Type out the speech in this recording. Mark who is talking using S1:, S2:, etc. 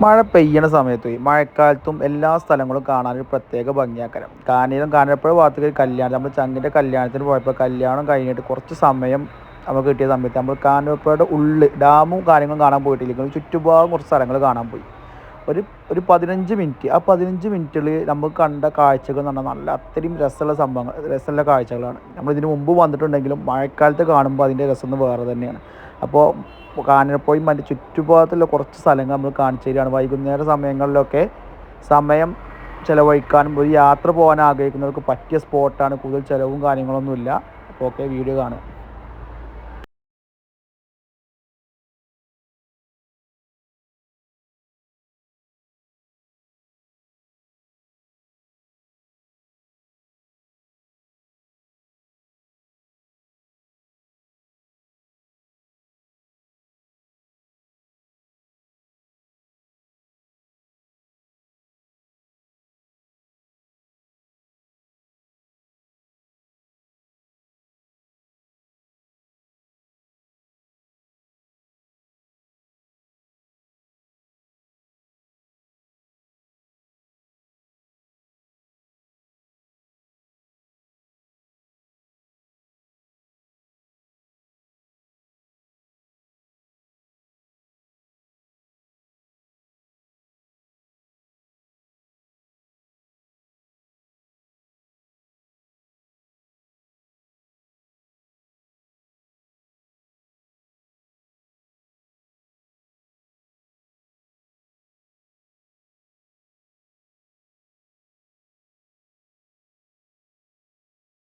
S1: മഴ പെയ്യണ സമയത്ത് മഴക്കാലത്തും എല്ലാ സ്ഥലങ്ങളും കാണാൻ ഒരു പ്രത്യേക ഭംഗിയാക്കരം. കാനയിലും കാനപ്പുഴ ഭാഗത്തേക്ക് ഒരു കല്യാണം നമ്മൾ ചങ്ങിന്റെ കല്യാണത്തിന് പോയപ്പോൾ കല്യാണം കഴിഞ്ഞിട്ട് കുറച്ച് സമയം നമുക്ക് കിട്ടിയ സമയത്ത് നമ്മൾ കാനപ്പുഴയുടെ ഉള്ളിൽ ഡാമും കാര്യങ്ങളും കാണാൻ പോയിട്ടില്ലെങ്കിൽ ചുറ്റുഭാഗം കുറച്ച് സ്ഥലങ്ങൾ കാണാൻ പോയി. ഒരു ഒരു പതിനഞ്ച് മിനിറ്റ്. ആ പതിനഞ്ച് മിനിറ്റിൽ നമുക്ക് കണ്ട കാഴ്ചകൾ എന്ന് പറഞ്ഞാൽ നല്ല അത്രയും രസമുള്ള സംഭവങ്ങൾ രസമുള്ള കാഴ്ചകളാണ്. നമ്മൾ ഇതിന് മുമ്പ് വന്നിട്ടുണ്ടെങ്കിലും മഴക്കാലത്ത് കാണുമ്പോൾ അതിന്റെ രസം ഒന്ന് വേറെ തന്നെയാണ്. അപ്പോൾ കാനരപ്പോയും അതിന്റെ ചുറ്റുപാടത്തുള്ള കുറച്ച് സ്ഥലങ്ങൾ നമ്മൾ കാണിച്ചു തരികയാണ്. വൈകുന്നേര സമയങ്ങളിലൊക്കെ സമയം ചിലവഴിക്കാനും ഒരു യാത്ര പോകാൻ ആഗ്രഹിക്കുന്നവർക്ക് പറ്റിയ സ്പോട്ടാണ് കൂടുതൽ ചിലവും കാര്യങ്ങളൊന്നുമില്ല. അപ്പോൾ ഓക്കെ വീഡിയോ കാണുക.